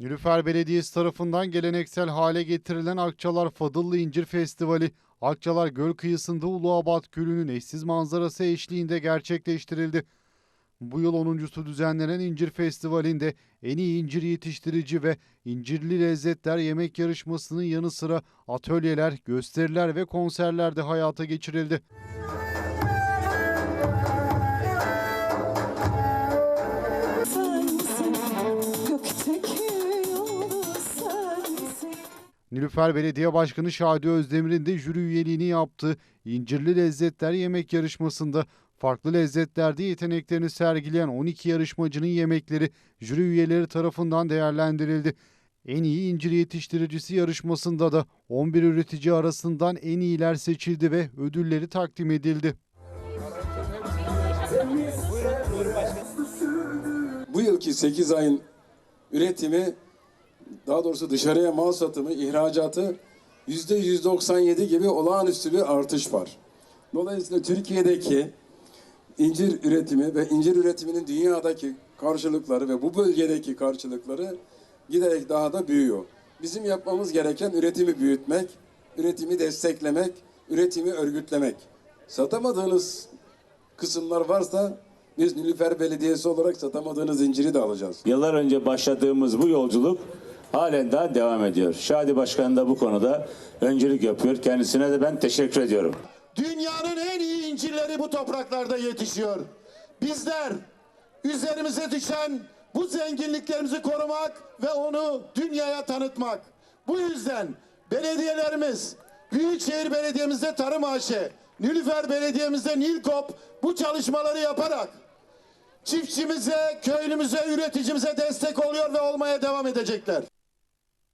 Nilüfer Belediyesi tarafından geleneksel hale getirilen Akçalar Fadıllı İncir Festivali, Akçalar Göl kıyısında Uluabat Gölü'nün eşsiz manzarası eşliğinde gerçekleştirildi. Bu yıl 10.sü düzenlenen İncir Festivali'nde en iyi incir yetiştirici ve incirli lezzetler yemek yarışmasının yanı sıra atölyeler, gösteriler ve konserler de hayata geçirildi. Nilüfer Belediye Başkanı Şadi Özdemir'in de jüri üyeliğini yaptığı İncirli Lezzetler Yemek Yarışması'nda farklı lezzetlerde yeteneklerini sergileyen 12 yarışmacının yemekleri jüri üyeleri tarafından değerlendirildi. En iyi incir yetiştiricisi yarışmasında da 11 üretici arasından en iyiler seçildi ve ödülleri takdim edildi. Bu yılki 8 ayın üretimi, daha doğrusu dışarıya mal satımı, ihracatı yüzde 197 gibi olağanüstü bir artış var. Dolayısıyla Türkiye'deki incir üretimi ve incir üretiminin dünyadaki karşılıkları ve bu bölgedeki karşılıkları giderek daha da büyüyor. Bizim yapmamız gereken üretimi büyütmek, üretimi desteklemek, üretimi örgütlemek. Satamadığınız kısımlar varsa biz Nilüfer Belediyesi olarak satamadığınız inciri de alacağız. Yıllar önce başladığımız bu yolculuk halen daha devam ediyor. Şadi Başkan da bu konuda öncülük yapıyor. Kendisine de ben teşekkür ediyorum. Dünyanın en iyi incirleri bu topraklarda yetişiyor. Bizler üzerimize düşen bu zenginliklerimizi korumak ve onu dünyaya tanıtmak. Bu yüzden belediyelerimiz, Büyükşehir Belediye'mizde Tarım AŞ, Nilüfer Belediye'mizde Nilkop bu çalışmaları yaparak çiftçimize, köylümüze, üreticimize destek oluyor ve olmaya devam edecekler.